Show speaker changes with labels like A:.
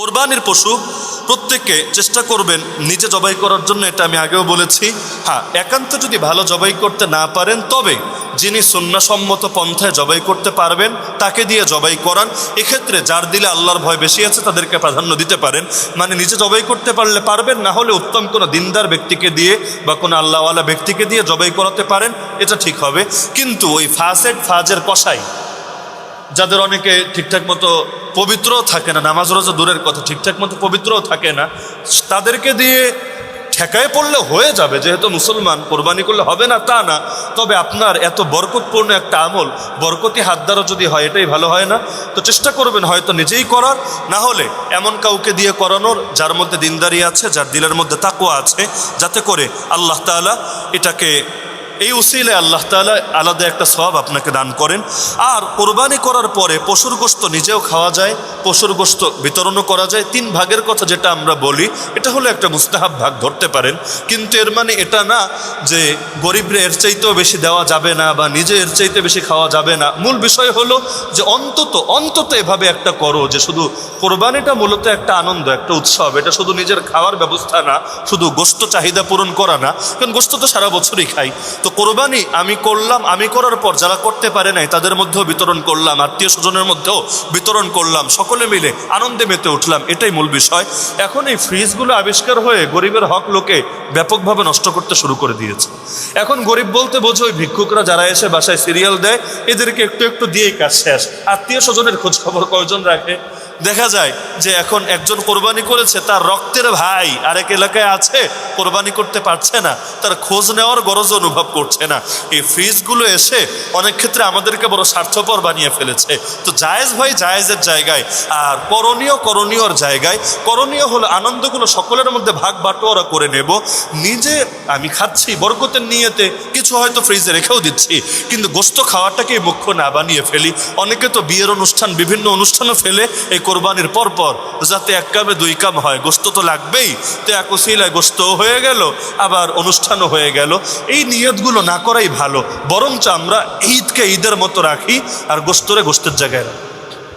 A: কোরবানির পশু প্রত্যেককে চেষ্টা করবেন নিজে জবাই করার জন্য, এটা আমি আগেও বলেছি। হ্যাঁ একান্ত যদি ভালো জবাই করতে না পারেন, তবে যিনি সন্ন্যাসম্মত পন্থায় জবাই করতে পারবেন, তাকে দিয়ে জবাই করান। এক্ষেত্রে যার দিলে আল্লাহর ভয় বেশি আছে, তাদেরকে প্রাধান্য দিতে পারেন। মানে নিজে জবাই করতে পারলে পারবেন, না হলে উত্তম কোনো দিনদার ব্যক্তিকে দিয়ে বা কোনো আল্লাহওয়ালা ব্যক্তিকে দিয়ে জবাই করাতে পারেন, এটা ঠিক হবে। কিন্তু ওই ফাসেড ফাজের কষাই যাদের অনেকে ঠিকঠাক মতো পবিত্রও থাকে না, নামাজ রোজা দূরের কথা, ঠিকঠাক মতো পবিত্রও থাকে না। তাদেরকে দিয়ে ঠেকায় পড়লে হয়ে যাবে, যেহেতু মুসলমান, কোরবানি করলে হবে না তা না। তবে আপনার এত বরকতপূর্ণ একটা আমল, বরকতি হাত দ্বারা যদি হয়, এটাই ভালো হয় না। তো চেষ্টা করবেন হয়তো নিজেই করার, না হলে এমন কাউকে দিয়ে করানোর, যার মধ্যে দিনদারি আছে, যার দিলের মধ্যে তাকুয়া আছে, যাতে করে আল্লাহ তাআলা এটাকে এই উসিলে আল্লাহ তাআলা আলাদা একটা সব আপনাকে দান করেন। আর কোরবানি করার পরে পশুর গোস্ত নিজেও খাওয়া যায়, পশুর গোস্ত বিতরণও করা যায়। তিন ভাগের কথা যেটা আমরা বলি, এটা হলো একটা মুস্তাহাব ভাগ ধরতে পারেন। কিন্তু এর মানে এটা না যে গরিবরে এর চাইতেও বেশি দেওয়া যাবে না বা নিজে এর চাইতে বেশি খাওয়া যাবে না। মূল বিষয় হলো যে অন্তত অন্তত এভাবে একটা করো যে শুধু কোরবানিটা মূলত একটা আনন্দ, একটা উৎসব। এটা শুধু নিজের খাওয়ার ব্যবস্থা না, শুধু গোস্ত চাহিদা পূরণ করা না। কারণ গোস্ত তো সারা বছরই খাই। তো কোরবানি আমি করলাম, আমি করার পর যারা করতে পারে নাই, তাদের মধ্যেও বিতরণ করলাম, আত্মীয় স্বজনের মধ্যেও বিতরণ করলাম, সকলে মিলে আনন্দে মেতে উঠলাম, এটাই মূল বিষয়। এখন এই ফ্রিজগুলো আবিষ্কার হয়ে গরিবের হক লোকে ব্যাপকভাবে নষ্ট করতে শুরু করে দিয়েছে। এখন গরিব বলতে বোঝো ওই ভিক্ষুকরা যারা এসে বাসায় সিরিয়াল দেয়, এদেরকে একটু একটু দিয়েই কাজ শেষ। আত্মীয় স্বজনের খোঁজখবর কয়জন রাখে? দেখা যায় যে এখন একজন কোরবানি করেছে, তার রক্তের ভাই আরেক এলাকায় আছে, কোরবানি করতে পারছে না, তার খোঁজ নেওয়ার গরজ অনুভব করছে না। এই ফ্রিজগুলো এসে অনেক ক্ষেত্রে আমাদেরকে বড় স্বার্থপর বানিয়ে ফেলেছে। তো জায়েজ ভাই জায়েজের জায়গায়, আর করণীয় করণীয়র জায়গায়, করণীয় হলো আনন্দগুলো সকলের মধ্যে ভাগ বাটোয়ারা করে নেব। নিজে আমি খাচ্ছি, বরকতের নিয়েতে কিছু হয়তো ফ্রিজে রেখেও দিচ্ছি, কিন্তু গোস্ত খাওয়াটাকেই মুখ্য না বানিয়ে ফেলি। অনেকে তো বিয়ের অনুষ্ঠান, বিভিন্ন অনুষ্ঠানও ফেলে, এই কোরবানির পর পর যাতে এক কামে দুই কাম হয়, গোস্ত তো লাগবেই। তো এক ওসিলায় গোস্তও হয়ে গেল, আবার অনুষ্ঠানও হয়ে গেল। এই নিয়তগুলো না করাই ভালো, বরঞ্চ আমরা ঈদকে ঈদের মতো রাখি, আর গোস্তরে গোস্তের জায়গায় রাখি।